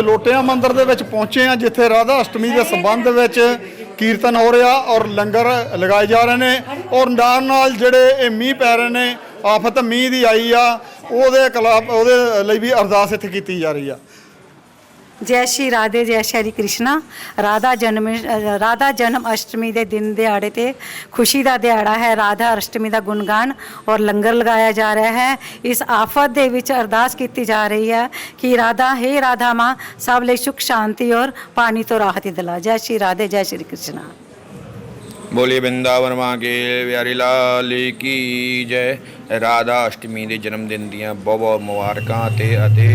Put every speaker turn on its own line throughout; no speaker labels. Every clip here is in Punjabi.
ਜਲੋਟਿਆਂ ਮੰਦਿਰ ਦੇ ਵਿੱਚ ਪਹੁੰਚੇ ਆ ਜਿੱਥੇ ਰਾਧਾ ਅਸ਼ਟਮੀ ਦੇ ਸੰਬੰਧ ਵਿੱਚ ਕੀਰਤਨ ਹੋ ਰਿਹਾ ਔਰ ਲੰਗਰ ਲਗਾਏ ਜਾ ਰਹੇ ਨੇ ਔਰ ਨਾਲ ਨਾਲ ਜਿਹੜੇ ਇਹ ਮੀਂਹ ਪੈ ਰਹੇ ਨੇ, ਆਫਤ ਮੀਂਹ ਦੀ ਆਈ ਆ, ਉਹਦੇ ਖਿਲਾਫ ਉਹਦੇ ਲਈ ਵੀ ਅਰਦਾਸ ਇੱਥੇ ਕੀਤੀ ਜਾ ਰਹੀ ਆ।
ਜੈ ਸ਼੍ਰੀ ਰਾਧੇ, ਜੈ ਸ਼੍ਰੀ ਕ੍ਰਿਸ਼ਨਾ। ਰਾਧਾ ਜਨਮ ਰਾਧਾ ਜਨਮ ਅਸ਼ਟਮੀ ਦੇ ਦਿਨ ਦਿਹਾੜੇ ਤੇ ਖੁਸ਼ੀ ਦਾ ਦਿਹਾੜਾ ਹੈ। ਰਾਧਾ ਅਸ਼ਟਮੀ ਦਾ ਗੁਣਗਾਨ ਔਰ ਲੰਗਰ ਲਗਾਇਆ ਜਾ ਰਿਹਾ ਹੈ। ਇਸ ਆਫਤ ਦੇ ਵਿੱਚ ਅਰਦਾਸ ਕੀਤੀ ਜਾ ਰਹੀ ਹੈ ਕਿ ਰਾਧਾ, ਹੈ ਰਾਧਾ ਮਾਂ, ਸਭ ਲਈ ਸੁਖ, ਸ਼ਾਂਤੀ ਔਰ ਪਾਣੀ ਤੋਂ ਰਾਹਤ ਦਿਲਾ। ਜੈ ਸ਼੍ਰੀ ਰਾਧੇ, ਜੈ ਸ਼੍ਰੀ ਕ੍ਰਿਸ਼ਨਾ।
ਬੋਲੇ ਬਿੰਦਾਵਨ ਮਾਂ ਕੇ, ਪਿਆਰੀ ਲਾਲ ਕੀ ਜੈ। ਰਾਧਾ ਅਸ਼ਟਮੀ ਦੇ ਜਨਮ ਦਿਨ ਦੀਆਂ ਬਹੁਤ ਬਹੁਤ ਮੁਬਾਰਕਾਂ ਤੇ ਅਤੇ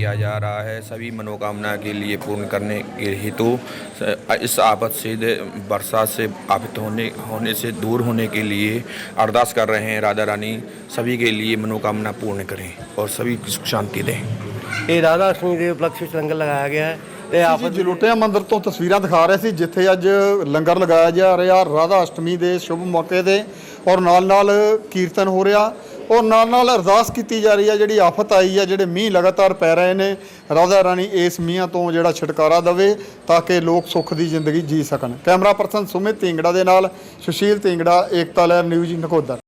किया जा रहा है सभी मनोकामना के लिए पूर्ण करने के हेतु स- इस आफत से दे- बरसात से आफत होने होने से दूर होने के लिए अरदास कर रहे हैं राधा रानी सभी के लिए मनोकामना पूर्ण करें और सभी को सुख शांति दें
ਇਹ ਰਾਧਾ ਅਸ਼ਟਮੀ ਦੇ ਉਪਲਕਸ਼ ਵਿੱਚ ਲੰਗਰ ਲਗਾਇਆ ਗਿਆ ਹੈ ਤੇ
ਆਪ
ਆਫਤ
ਜਲੋਟਿਆਂ ਮੰਦਿਰ ਤੋਂ ਤਸਵੀਰਾਂ ਦਿਖਾ ਰਹੇ ਸੀ ਜਿੱਥੇ ਅੱਜ ਲੰਗਰ ਲਗਾਇਆ ਜਾ ਰਿਹਾ ਰਾਧਾ ਅਸ਼ਟਮੀ ਦੇ ਸ਼ੁਭ ਮੌਕੇ ਤੇ ਔਰ ਨਾਲ ਨਾਲ ਕੀਰਤਨ ਹੋ ਰਿਹਾ ਔਰ ਨਾਲ ਨਾਲ ਅਰਦਾਸ ਕੀਤੀ ਜਾ ਰਹੀ ਹੈ ਜਿਹੜੀ ਆਫਤ ਆਈ ਹੈ ਜਿਹੜੇ ਮੀਂਹ ਲਗਾਤਾਰ ਪੈ ਰਹੇ ਨੇ, ਰਾਧਾ ਰਾਣੀ ਇਸ ਮੀਂਹਾਂ ਤੋਂ ਜਿਹੜਾ ਛੁਟਕਾਰਾ ਦੇਵੇ ਤਾਂ ਕਿ ਲੋਕ ਸੁੱਖ ਦੀ ਜ਼ਿੰਦਗੀ ਜੀ ਸਕਣ। ਕੈਮਰਾ ਪਰਸਨ ਸੁਮਿਤ ਤਿੰਗੜਾ ਦੇ ਨਾਲ ਸੁਸ਼ੀਲ ਤਿੰਗੜਾ ਏਕਤਾ ਲਹਿਰ ਨਿਊਜ਼ ਨਕੋਦਰ।